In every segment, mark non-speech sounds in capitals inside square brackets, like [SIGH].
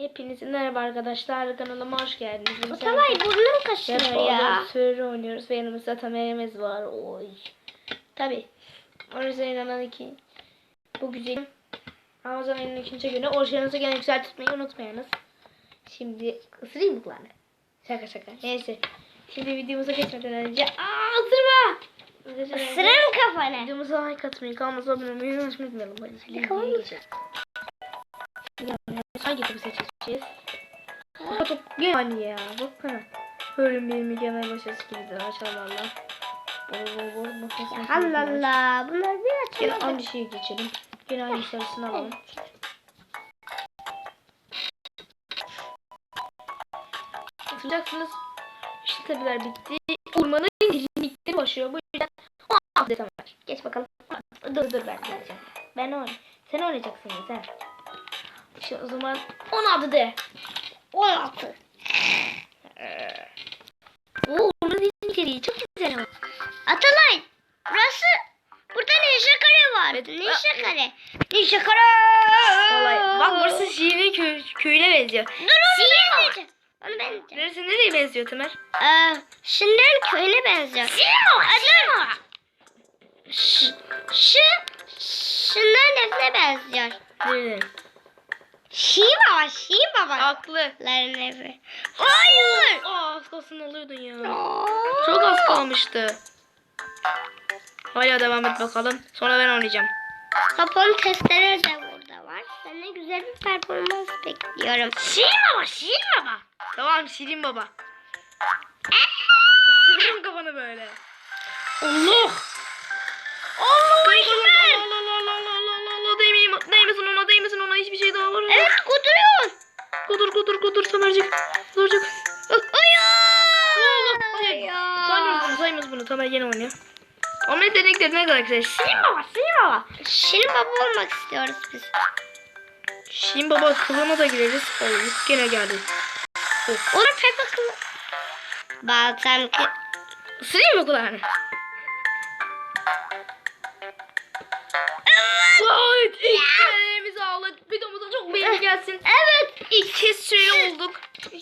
Hepinize merhaba arkadaşlar. Kanalıma hoş geldiniz. Otalay burnum kaşınıyor ya. Sürü oynuyoruz ve yanımızda Tamer'imiz var. Oy. Tabi. O yüzden inanan iki. Bu güzel. Ramazan ayının ikinci günü. Oruçlarınızı gene güzel tutmayı unutmayınız. Şimdi ısırayım mı kulağını? Şaka şaka. Neyse. Şimdi videomuza geçmeden önce. Aa ısırma! Sırım kafana. Videomuza like atmayı, kanalıma abone olmayı unutmayalım. Hadi Hangi topu seçeceğiz? Bu top yani ya. Baksana. Bölüm bir mükemmel başarısı gibi de açalım valla. Bol bol bol. Allah Allah. Bunlar bir Gene açılmadı. aynı şeye geçelim. Gene aynı sarısını alalım. Atacaksınız. İşte tabiler bitti. Ormanın derinlikleri başlıyor. Bu yüzden o adet var. Geç bakalım. Dur dur ben geleceğim. Ben oynayayım. Sen oynayacaksın ya sen. İşte o zaman 16 de. 16. Oo, onun derinlikleri çok güzel ama. Atalay. Burası. Burada Neşe Kare var. Neşe Kare. Neşe Kare. Vallahi bak burası Şirin köy, köyüne benziyor. Dur onu ben diyeceğim. Onu ben diyeceğim. Neresi nereye benziyor Tamer? Ee, Şunların köyüne benziyor. Sinema. Sinema. Şu, şu şunların evine benziyor. Nereye? Şi baba, Şi babaların Aklı. evi. Hayır. Aa az kalsın alıyordun ya. Aa. Çok az kalmıştı. Hala devam et bakalım. Sonra ben oynayacağım. Kapon testleri de burada var. Senden güzel bir performans bekliyorum. Şirin baba, Şirin baba. Tamam Şirin baba. Isırırım kafanı böyle. Allah Allah Allah Allah Duracık. Duracık. Hayır. Saymaz bunu. Tamer yeni oynuyor. Omlet dedik ne kadar güzel. Şirin baba, Şirin baba. Şirin baba olmak istiyoruz biz. Şirin baba kılığına da gireriz. Olur. Gene geldi. Onu pek akıllı. Bazen ki... Süreyim mi kulağını?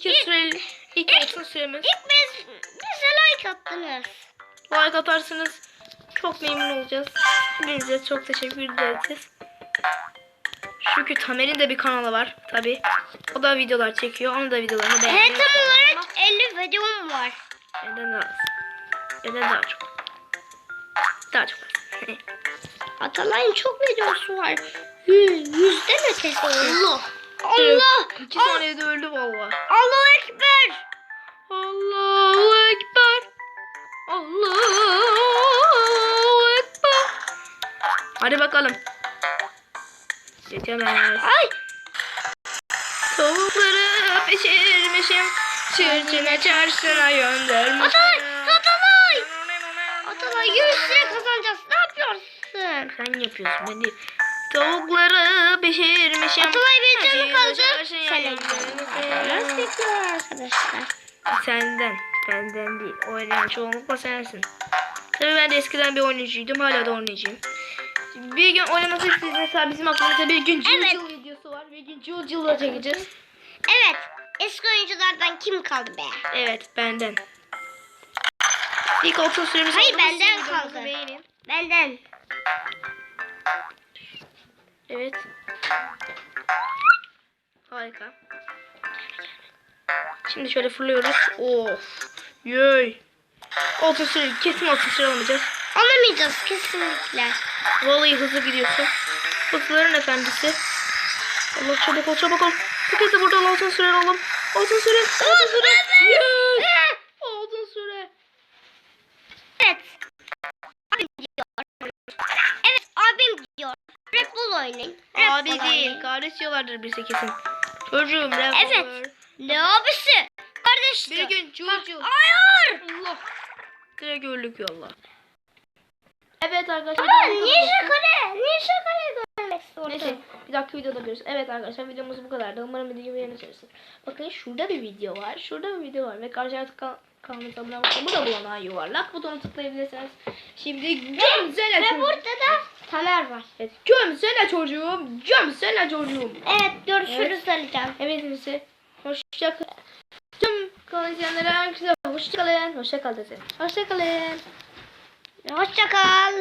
Kez süreli. İlk olsun süremiz. İlk biz, bize like attınız. Like atarsınız. Çok memnun olacağız. Hepinize çok teşekkür ederiz. Çünkü Tamer'in de bir kanalı var tabi. O da videolar çekiyor. Onun da videolarını beğenmeyi Evet tam olarak 50 videom var. Neden daha az? Neden daha çok? Daha çok. [LAUGHS] Atalay'ın çok videosu var. Yüz, yüzden ötesi. [LAUGHS] Allah. Allah. İki saniyede öldü valla. Allah Ekber. Allahu Ekber. Allahu Ekber. Hadi bakalım. Geçemez. Ay. Tavukları pişirmişim. Çırçına çarşına göndermişim. Atalay. Atalay. Atalay 100 lira kazanacağız. Ne yapıyorsun? Sen yapıyorsun ben değil. Tavukları pişirmişim. Atalay bir canı kaldı. Nasıl bekliyor arkadaşlar? Senden. Benden değil. Oynayan çoğunlukla sensin. Tabii ben de eskiden bir oyuncuydum. Hala da oynayacağım. Bir gün oynaması istediğiniz mesela bizim aklımızda bir gün cıl Evet. cıl videosu var. Bir gün cıl cıl çekeceğiz. Evet. Eski oyunculardan kim kaldı be? Evet benden. İlk altın süremiz Hayır, benden kaldı. Beğenin. Benden. Evet. Harika. Şimdi şöyle fırlıyoruz. Of. Yey. Altın süre. Kesin altın süre alamayacağız. Alamayacağız kesinlikle. Vallahi hızlı gidiyorsun. Hızların efendisi. Allah çabuk ol çabuk ol. Bu kez de buradan altın süre alalım. Altın süre. Altın süre. Yes. Altın süre. Evet. Abi değil. Kardeş diyorlardır birisi kesin. Çocuğum. Red Evet. Ne abisi? Kardeş Bir gün çocuğum. Hayır. Allah. Direkt öldük yolla. Evet arkadaşlar. Bu niye şakale? Niye şakale görmek? Neyse bir dakika videoda görürüz. Evet arkadaşlar videomuz bu kadardı. Umarım videoyu beğenirsiniz. Bakın şurada bir video var. Şurada bir video var. Ve karşı Kanalımıza abone olmayı Bu da bulanan yuvarlak butonu tıklayabilirsiniz. Şimdi gömsene Ve çocuğum. burada da Tamer var. Evet, gömsene çocuğum. Gömsene çocuğum. Evet görüşürüz Alican. Hepinizi hoşça kalın. Tüm kanal izleyenlere herkese hoşça kalın. Hoşça kalın. Hoşça kalın. Hoşça kal.